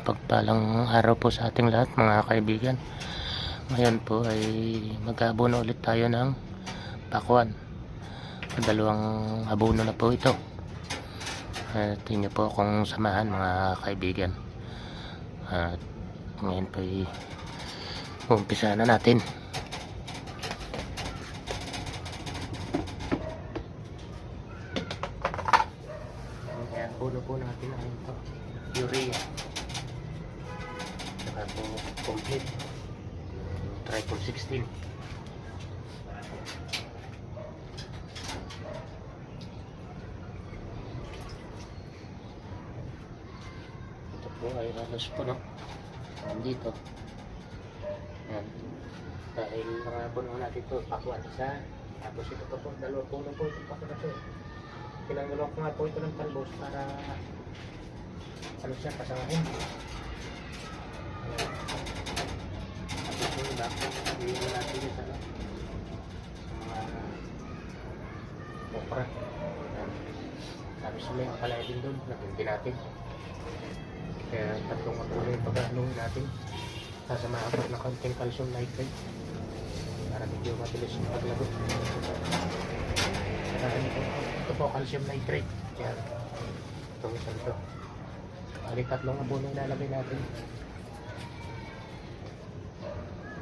mapagpalang araw po sa ating lahat mga kaibigan. Ngayon po ay mag-abono ulit tayo ng pakwan. Dalawang abono na po ito. At inyo po akong samahan mga kaibigan. At ngayon po ay umpisa na natin. Puno po natin ang ito. Urea. Po complete. Triple 16. Ito po ay halos puno. Nandito. Yan. Dahil mga puno natin ito, pakuan isa. Tapos ito po po, dalawa puno po ito pakuan ito. Ko nga po ito ng talbos para ano siya, pasangahin. Tapos yung iba, hindi mo natin yung sa mga okra. Tapos may din doon, nagunti natin. Kaya tatlong yung pag-ano natin. Sasamahan ko konting calcium nitrate para medyo mabilis yung paglago. Ito, ito po calcium nitrate. Yan. Itong isang ito. Bali tatlong abono yung lalagay natin.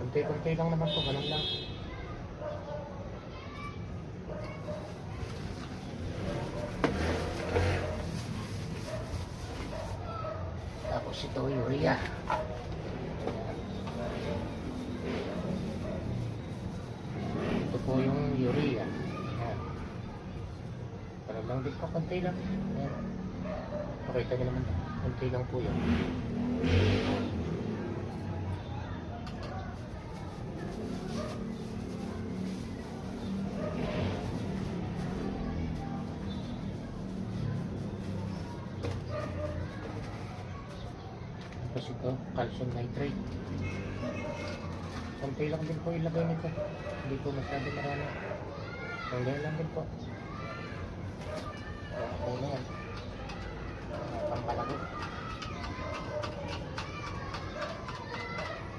Kunti-kunti lang naman po, ganun lang. Tapos ito urea. Ito po yung urea. Yan. Para lang din po, konti lang. Yan. Pakita niyo naman. Konti lang po yun. Calcium nitrate. Konti lang din po ilagay nito. Hindi po masyado marami. Konti lang din po. Okay na yan. Pampalago.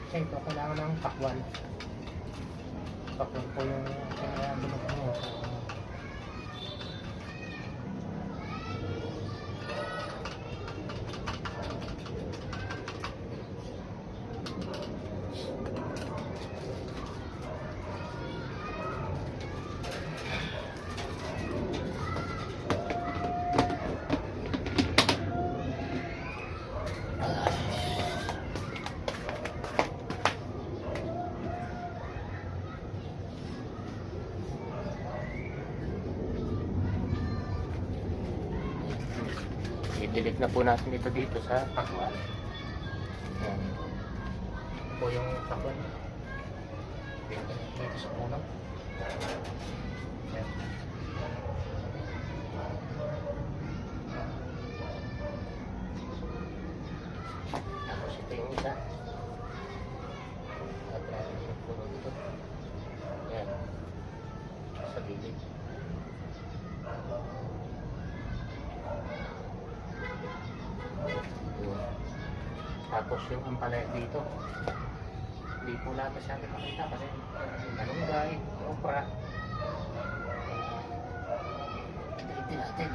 Kasi ito kailangan ng pakwan. Pakwan po yung kaya binok mo. I-delete na po natin ito dito sa pakwan. Yan. Po yung pakwan. Dito, dito sa puno. Yan. Tapos ito yung isa. At uh, yung puno dito. Yan. Sa gilid. Yun. Tapos yung ampalaya dito. Hindi po lahat atin makita kasi malunggay, okra. Dito natin.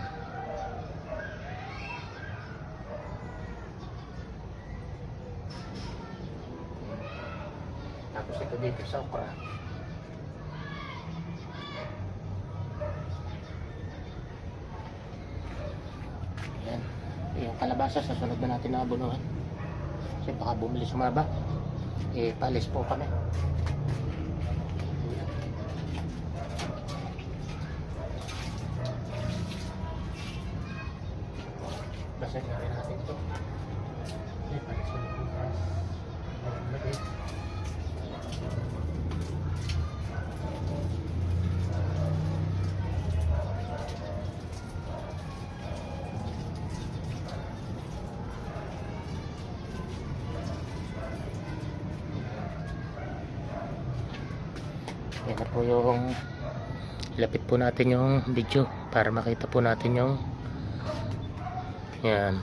Tapos ito dito sa okra. Yan. Yung kalabasa sa sunod na natin na. Kasi baka bumili sumaba. Eh, palis po kami. Basta na rin natin Yan na po yung lapit po natin yung video para makita po natin yung yan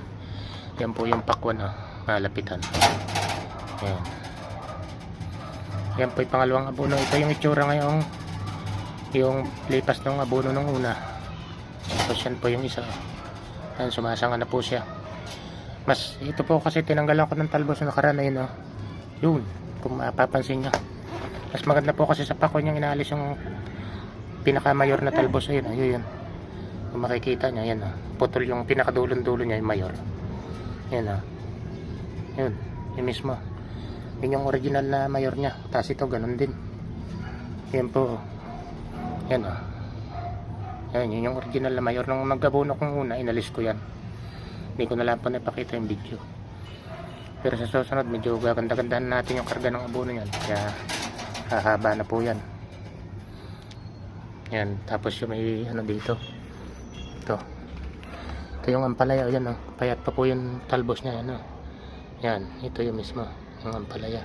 yan po yung pakwan ha malapitan. Yan. Yan po yung pangalawang abono. Ito yung itsura ngayong yung lipas ng abono ng una. Tapos yan po yung isa. Yan, sumasanga na po siya. Mas, ito po kasi tinanggalan ko ng talbos na nakaraan na yun, oh. Yun, kung mapapansin nyo. Mas maganda po kasi sa pako niyang inaalis yung pinakamayor na talbos. Ayun, ayun, yun. Kung makikita nyo, yan, oh. Putol yung pinakadulon-dulo niya, yung mayor. Yan, oh. Yun, yun mismo. Yun yung original na mayor niya. Tapos ito, ganun din. Yan po. Yan, oh. Yan, yun yung original na mayor. Nung naggabono kong una, inalis ko yan. Hindi ko na lang po napakita yung video. Pero sa susunod, medyo gaganda-gandahan natin yung karga ng abono niyan. Kaya, hahaba na po yan. Yan, tapos yung may ano dito. Ito. Ito yung ampalaya. Yan, oh. Payat pa po yung talbos niya. Yan, oh. Yan, ito yung mismo. Yung ampalaya.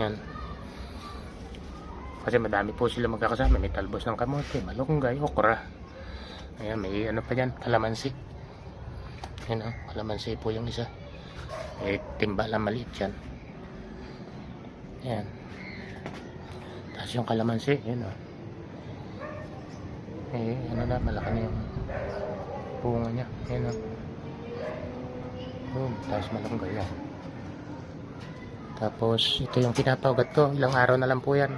Yan. Kasi madami po sila magkakasama. May talbos ng kamote, malunggay, okra. Ayan, may ano pa dyan, kalamansi. Yan o, kalamansi po yung isa. Eh, timba lang maliit yan. Yan. Tapos yung kalamansi, yun o. Eh, ano na, malaki na yung bunga niya. Yan o. Boom, tapos malunggay yan. Tapos, ito yung pinapaugat ko. Ilang araw na lang po yan.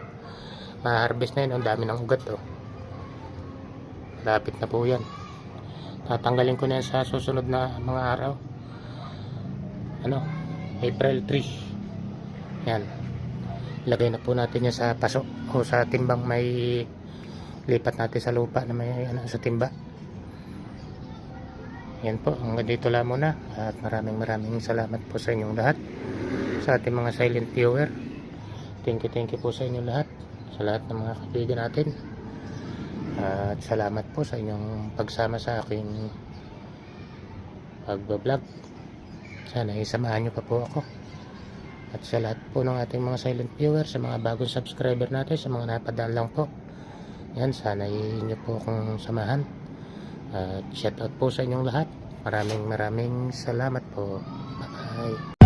Ma-harvest na yun. Ang dami ng ugat, oh. Lapit na po yan. Tatanggalin ko na yan sa susunod na mga araw. Ano? April 3. Yan. Lagay na po natin yan sa paso o sa timbang may lipat natin sa lupa na may ano, sa timba. Yan po. Hanggang dito lang muna. At maraming maraming salamat po sa inyong lahat. Sa ating mga silent viewer. Thank you, thank you po sa inyong lahat. Sa lahat ng mga kaibigan natin. At salamat po sa inyong pagsama sa aking pagbablog. Sana isamahan nyo pa po ako. At sa lahat po ng ating mga silent viewers, sa mga bagong subscriber natin, sa mga napadaan lang po. Yan, sana inyo po akong samahan. At shout out po sa inyong lahat. Maraming maraming salamat po. Bye-bye.